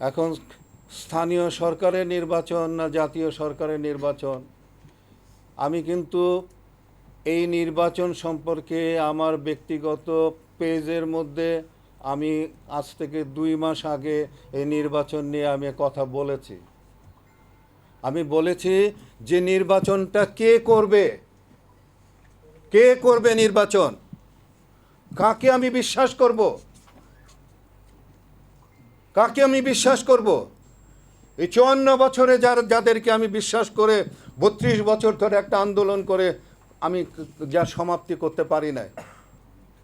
এখন স্থানীয় সরকারের নির্বাচন না জাতীয় সরকারের নির্বাচন? আমি কিন্তু এই নির্বাচন সম্পর্কে আমার ব্যক্তিগত পেজের মধ্যে আমি আজ থেকে দুই মাস আগে এই নির্বাচন নিয়ে আমি কথা বলেছি। আমি বলেছি যে নির্বাচনটা কে করবে? কে করবে নির্বাচন? কাকে আমি বিশ্বাস করব? কাকে আমি বিশ্বাস করব? এই চুয়ান্ন বছরে যার, যাদেরকে আমি বিশ্বাস করে বত্রিশ বছর ধরে একটা আন্দোলন করে আমি যার সমাপ্তি করতে পারি নাই।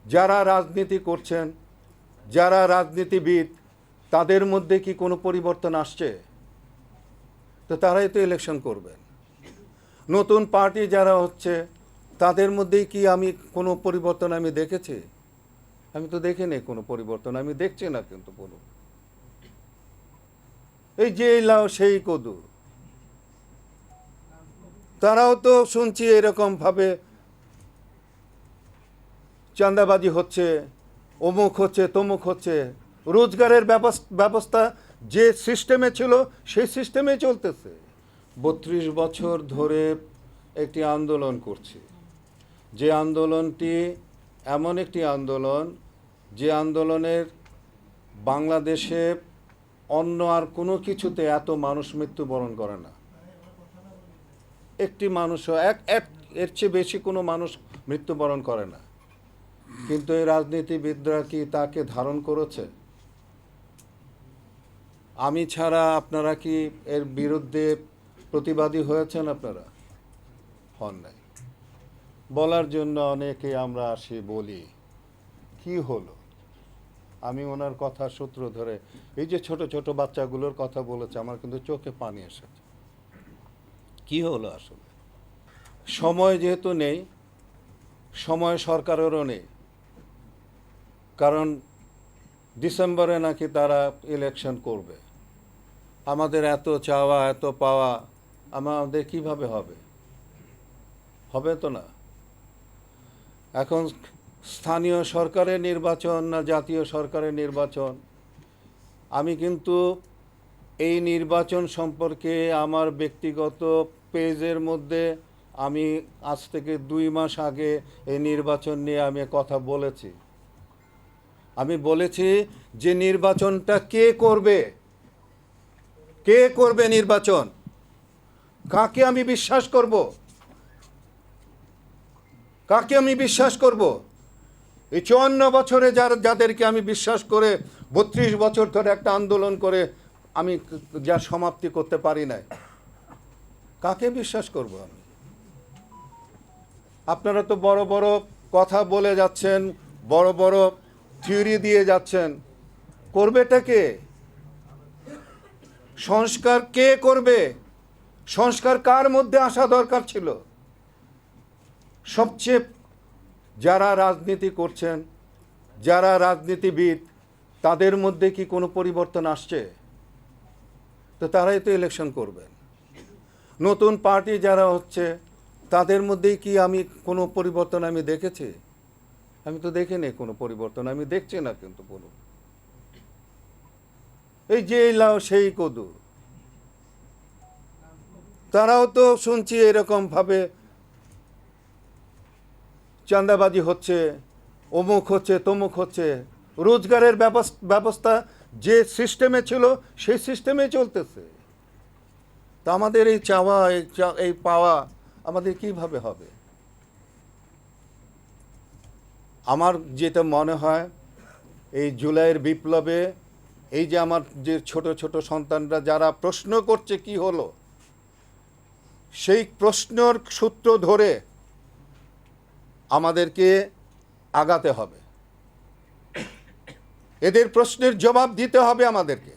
যারা রাজনীতি করছেন, যারা রাজনীতিবিদ, তাদের মধ্যে কি কোনো পরিবর্তন আসছে? তো তারাই তো ইলেকশন করবেন। নতুন পার্টি যারা হচ্ছে, তাদের মধ্যেই কি আমি কোনো পরিবর্তন আমি দেখেছি? আমি তো দেখিনি কোনো পরিবর্তন, আমি দেখছি না কিন্তু কোনো। এই যে লাও, সেই কদু। তারাও তো শুনছি এরকম ভাবে চাঁদাবাজি হচ্ছে, অমুক হচ্ছে, তমুক হচ্ছে। রোজগারের ব্যবস- ব্যবস্থা যে সিস্টেমে ছিল, সেই সিস্টেমে চলতেছে। বত্রিশ বছর ধরে একটি আন্দোলন করছে। যে আন্দোলনটি এমন একটি আন্দোলন, যে আন্দোলনের বাংলাদেশে অন্য আর কোনো কিছুতে এত মানুষ মৃত্যুবরণ করে না। একটি মানুষও এক এক, এর চেয়ে বেশি কোনো মানুষ মৃত্যুবরণ করে না। কিন্তু এই রাজনীতিবিদরা কি তাকে ধারণ করেছে? আমি ছাড়া আপনারা কি এর বিরুদ্ধে প্রতিবাদী হয়েছেন আপনারা? হন নাই। বলার জন্য অনেকে আমরা আসি বলি, কি হলো? আমি ওনার কথা সূত্র ধরে এই যে ছোট ছোট বাচ্চাগুলোর কথা বলেছে আমার কিন্তু চোখে পানি এসেছে। কি হলো আসলে? সময় যেহেতু নেই সময় সরকারেরও নেই কারণ ডিসেম্বরে নাকি তারা ইলেকশন করবে। আমাদের এত চাওয়া এত পাওয়া আমাদের কীভাবে হবে? হবে তো না? এখন স্থানীয় সরকারের নির্বাচন না জাতীয় সরকারের নির্বাচন? আমি কিন্তু এই নির্বাচন সম্পর্কে আমার ব্যক্তিগত পেজের মধ্যে আমি আজ থেকে দুই মাস আগে এই নির্বাচন নিয়ে আমি কথা বলেছি। আমি বলেছি যে নির্বাচনটা কে করবে? কে করবে নির্বাচন? কাকে আমি বিশ্বাস করব? কাকে আমি বিশ্বাস করব? এই চুয়ান্ন বছরে যার, যাদেরকে আমি বিশ্বাস করে বত্রিশ বছর ধরে একটা আন্দোলন করে আমি যা সমাপ্তি করতে পারি নাই, কাকে বিশ্বাস করব আমি? আপনারা তো বড় বড় কথা বলে যাচ্ছেন, বড় বড় থিওরি দিয়ে যাচ্ছেন। করবেটা কে? সংস্কার কে করবে? সংস্কার কার মধ্যে আসা দরকার ছিল? সবচেয়ে যারা রাজনীতি করছেন, যারা রাজনীতিবিদ, তাদের মধ্যে কি কোনো পরিবর্তন আসছে? তো তারাই তো ইলেকশন করবেন। নতুন পার্টি যারা হচ্ছে, তাদের মধ্যেই কি আমি কোনো পরিবর্তন আমি দেখেছি? আমি তো দেখিনি কোনো পরিবর্তন, আমি দেখছি না কিন্তু কোনো। এই যে লাও, সেই কদু। তারাও তো শুনছি এরকম চাঁদাবাজি হচ্ছে, অমুক হচ্ছে, তমুক হচ্ছে। রোজগারের ব্যবস- ব্যবস্থা যে সিস্টেমে ছিল, সেই সিস্টেমে চলতেছে। তা আমাদের এই চাওয়া, এই পাওয়া আমাদের কীভাবে হবে? আমার যেটা মনে হয়, এই জুলাইয়ের বিপ্লবে, এই যে আমার যে ছোট ছোট সন্তানরা যারা প্রশ্ন করছে কি হলো, সেই প্রশ্নর সূত্র ধরে আমাদেরকে আগাতে হবে। এদের প্রশ্নের জবাব দিতে হবে আমাদেরকে।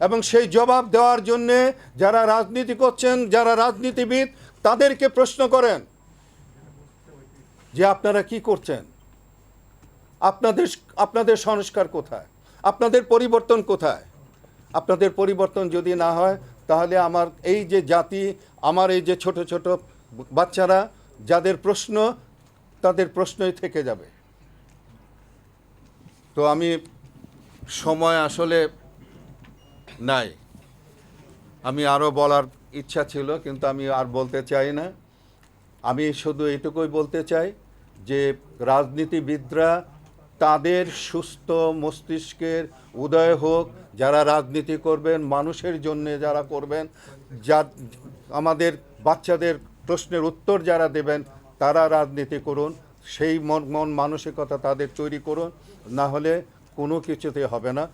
এবং সেই জবাব দেওয়ার জন্যে যারা রাজনীতি করছেন, যারা রাজনীতিবিদ, তাদেরকে প্রশ্ন করেন যে আপনারা কি করছেন? আপনাদের আপনাদের সংস্কার কোথায়? আপনাদের পরিবর্তন কোথায়? আপনাদের পরিবর্তন যদি না হয়, তাহলে আমার এই যে জাতি, আমার এই যে ছোট ছোট বাচ্চারা, যাদের প্রশ্ন তাদের প্রশ্নই থেকে যাবে। তো আমি সময় আসলে নাই। আমি আরও বলার ইচ্ছা ছিল, কিন্তু আমি আর বলতে চাই না। আমি শুধু এটুকুই বলতে চাই যে, রাজনীতিবিদরা তাদের সুস্থ মস্তিষ্কের উদয় হোক, যারা রাজনীতি করবেন, মানুষের জন্য যারা করবেন, যা, আমাদের বাচ্চাদের প্রশ্নের উত্তর যারা দেবেন তারা রাজনীতি করুন, সেই মন মন মানসিকতা তাদের তৈরি করুন, না হলে কোনো কিছুতে হবে না।